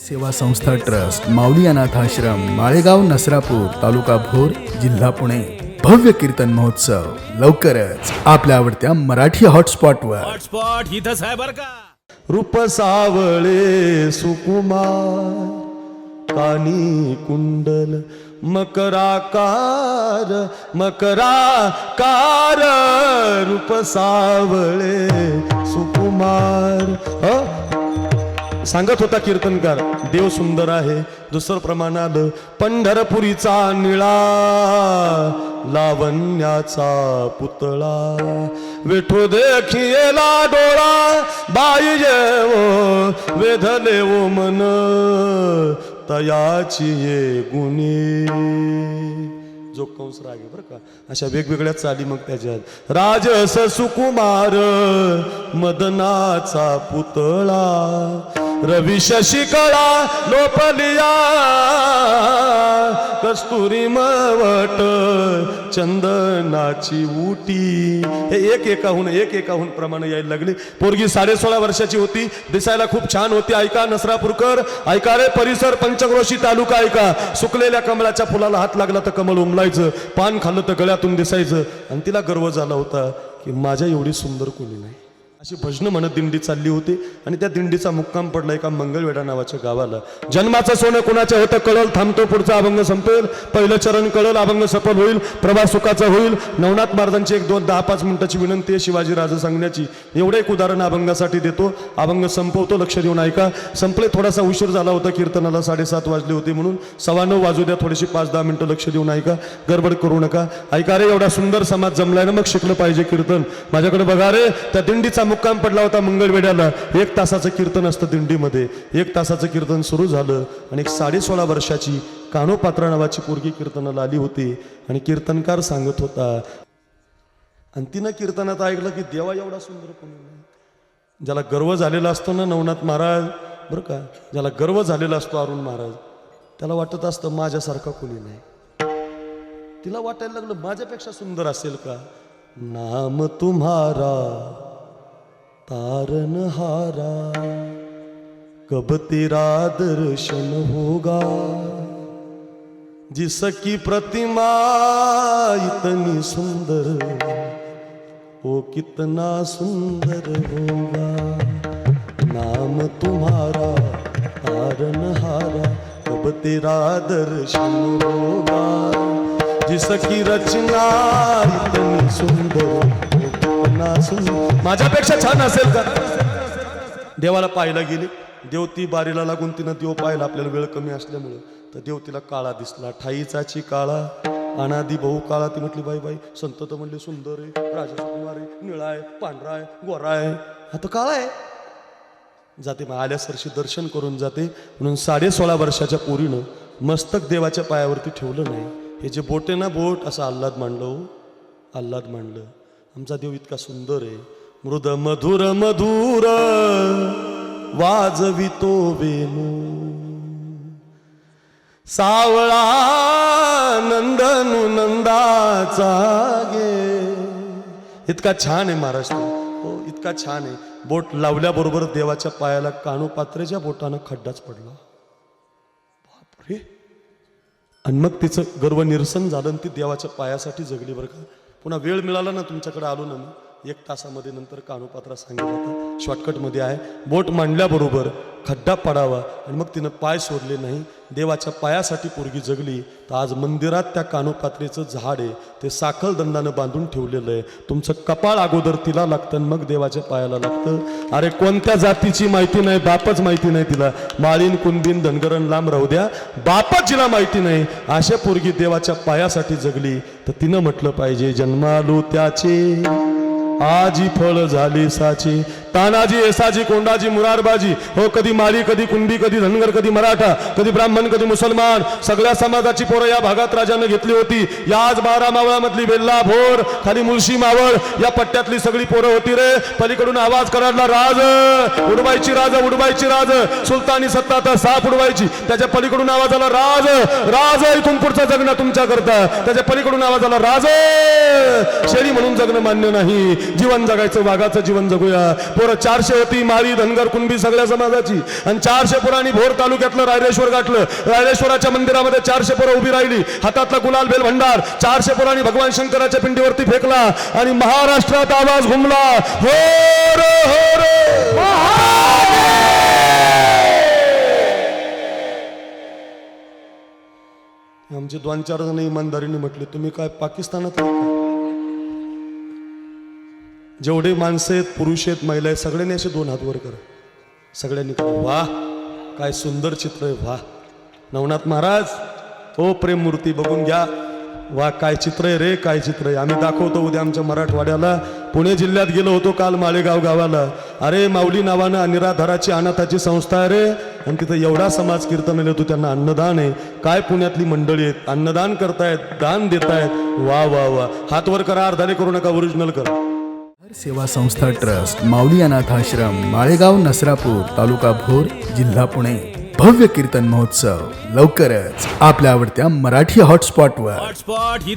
सेवा संस्था ट्रस्ट माऊली अनाथ आश्रम माळेगाव नसरापूर तालुका भोर जिल्हा पुणे. भव्य कीर्तन महोत्सव लवकरच आपल्या आवडत्या मराठी हॉटस्पॉटवर. हॉटस्पॉट इथंच आहे बर का. रूप सावळे सुकुमार कानी कुंडल मकराकार मकराकार. रूप सावळे सुकुमार? सांगत होता कीर्तनकार देव सुंदर आहे दुसरं प्रमाण आलं पंढरपुरीचा निळा लावण्याचा पुतळा. विठू देखिएला डोळा बाई जेव वेधले ओ मन तयाची ये गुणी. जो कंस रागे आहे बरं का अशा वेगवेगळ्या चाली मग त्याच्यात राजस सुकुमार मदनाचा पुतळा. रवी शशिकळा लोपलिया कस्तुरी मवट चंदनाची उटी हे एक एकाहून एक एकाहून प्रमाणे यायला लागली. पोरगी साडे सोळा वर्षाची होती. दिसायला खूप छान होती. ऐका नसरापूरकर. ऐका रे परिसर पंचक्रोशी तालुका ऐका. सुकलेल्या कमळाच्या फुलाला हात लागला तर कमळ उमलायचं. पान खाल्लं तर गळ्यातून दिसायचं. आणि तिला गर्व झाला होता की माझ्या एवढी सुंदर कोणी नाही. अशी भजनं म्हणत दिंडी चालली होती. आणि त्या दिंडीचा मुक्काम पडला एका मंगळवेढा नावाच्या गावाला. जन्माचं सोनं कोणाच्या होतं कळल? थांबतो पुढचा अभंग संपेल. पहिलं चरण कळल अभंग सफल होईल. प्रवास सुखाचा होईल. नवनाथ महाराजांची एक दोन दहा पाच मिनिटाची विनंती आहे शिवाजी राजा सांगण्याची. एवढं एक उदाहरण अभंगासाठी देतो. अभंग संपवतो लक्ष देऊन ऐका. संपले थोडासा उशीर झाला होता. कीर्तनाला साडेसात वाजले होते म्हणून. सव्वा नऊ वाजू द्या थोडीशी पाच दहा मिनिटं लक्ष देऊन ऐका. गडबड करू नका. ऐका रे एवढा सुंदर समाज जमलाय ना मग शिकलं पाहिजे कीर्तन. माझ्याकडे बघा रे त्या दिंडीचा मुक्काम पडला होता मंगळवेड्याला एक तासाचं कीर्तन असतं दिंडीमध्ये. एक तासाचं कीर्तन सुरू झालं आणि एक साडे सोळा वर्षाची कानोपात्रा नावाची पोरगी कीर्तनाला आली होती आणि कीर्तनकार सांगत होता आणि तिनं कीर्तनात ऐकलं की देवा एवढा सुंदर कोणी नाही ज्याला गर्व झालेला असतो ना नवनाथ महाराज बरं का? ज्याला गर्व झालेला असतो अरुण महाराज त्याला वाटत असतं माझ्यासारखा कोणी नाही. तिला वाटायला लागलं माझ्यापेक्षा सुंदर असेल का? नाम तुम्हारा तारनहारा कब तेरा दर्शन होगा? जिसकी प्रतिमा इतनी सुंदर वो कितना सुंदर होगा? नाम तुम्हारा तारनहारा कब तेरा दर्शन होगा? जिसकी रचना इतनी सुंदर ओ माझ्यापेक्षा छान असेल का? देवाला पाहायला गेली. देव ती बारीला लागून तिनं देव पाहिला आपल्याला वेळ कमी असल्यामुळं. तर देव तिला काळा दिसला. ठाईचाची काळा अनादी भाऊ काळा. ती म्हटली बाई बाई संत तर म्हणले सुंदर आहे. राजकुमार आहे. निळा आहे. पांढरा आहे. गोरा आहे. हा तर काळा आहे. जाते. मग आल्यासरशी दर्शन करून जाते. म्हणून साडे सोळा वर्षाच्या पोरीनं मस्तक देवाच्या पायावरती ठेवलं नाही. हे जे बोट आहे ना बोट असं आल्हाद मांडलं हो. आल्हाद मांडलं. आमचा देव इतका सुंदर आहे. मृद मधुर मधुर वाजवितो वेणू. सावळा नंदनु नंदाचा गे. इतका छान आहे महाराष्ट्र हो इतका छान आहे. बोट लावल्याबरोबर देवाच्या पायाला कानोपात्रेच्या बोटानं खड्डाच पडला. बापरे. आणि मग तिचं गर्व निरसन झालं आणि ती देवाच्या पायासाठी जगली बरं का. पुन्हा वेळ मिळाला ना तुमच्याकडे आलो ना मी. एक तासामध्ये नंतर कानोपात्रा सांगितलं होतं शॉर्टकटमध्ये आहे. बोट मांडल्याबरोबर खड्डा पडावा आणि मग तिनं पाय सोडले नाही. देवाच्या पायासाठी पोरगी जगली. तर आज मंदिरात त्या कानोपात्रेचं झाड आहे. ते साखल दंडानं बांधून ठेवलेलं आहे. तुमचं कपाळ अगोदर तिला लागतं मग देवाच्या पायाला लागतं. अरे कोणत्या जातीची माहिती नाही? बापच माहिती नाही तिला. माळीन कुंदीन धनगरण लांब राहू द्या. बापच जिला माहिती नाही. अशा पोरगी देवाच्या पायासाठी जगली. तर तिनं म्हटलं पाहिजे जन्मालो त्याचे. आजी फळ झाली साची. तानाजी येसाजी कोंडाजी मुरारबाजी. हो कधी माळी कधी कुंभी कधी धनगर कधी मराठा कधी ब्राह्मण कधी मुसलमान सगळ्या समाजाची पोरं या भागात राजानं घेतली होती. याच बारा मावळामधली बेल्ला भोर खाली मुळशी मावळ या पट्ट्यातली सगळी पोरं होती रे. पलीकडून आवाज कराडला राज. उडवायची राज उडवायची राज. सुलतानी सत्ता तर साप उडवायची. त्याच्या पलीकडून आवाज आला राज. राज इथून पुढचं जगणं तुमच्या करता. त्याच्या पलीकडून आवाज आला राज. शेरी म्हणून जगणं मान्य नाही. जीवन जगायचं वाघाचं जीवन जगूया. बरोबर चारशे होती माळी धनगर कुणबी सगळ्या समाजाची. आणि चारशे पोरांनी भोर तालुक्यातलं रायरेश्वर गाठलं. रायरेश्वराच्या मंदिरामध्ये चारशे पोरं उभी राहिली. हातातला गुलाल बेल भंडार. चारशे पोरांनी भगवान शंकराच्या पिंडीवरती फेकला. आणि महाराष्ट्रात आवाज घुमला. हो रे, हो रे. आमचे दोन चार जण इमानदारीने म्हटले तुम्ही काय पाकिस्तानात जेवढे माणसं आहेत पुरुष आहेत महिला आहेत सगळ्यांनी असे दोन हात वर करा. सगळ्यांनी वा काय सुंदर चित्र आहे वा नवनाथ महाराज ओ प्रेम मूर्ती बघून घ्या. वा काय चित्र आहे रे काय चित्र आहे. आम्ही दाखवतो उद्या आमच्या मराठवाड्याला. पुणे जिल्ह्यात गेलो होतो काल माळेगाव गावाला. अरे माऊली नावानं निराधाराची अनाथाची संस्था आहे रे. आणि तिथं एवढा समाज कीर्तन येतो त्यांना अन्नदान आहे. काय पुण्यातली मंडळी आहेत? अन्नदान करतायत दान देतायत. वा वा वा हात वर करा अर्धाने करू नका ओरिजिनल करा. सेवा संस्था ट्रस्ट माऊली अनाथ आश्रम माळेगाव नसरापूर तालुका भोर जिल्हा पुणे. भव्य कीर्तन महोत्सव लवकरच आपल्या आवडत्या मराठी हॉटस्पॉटवर. हॉटस्पॉट ही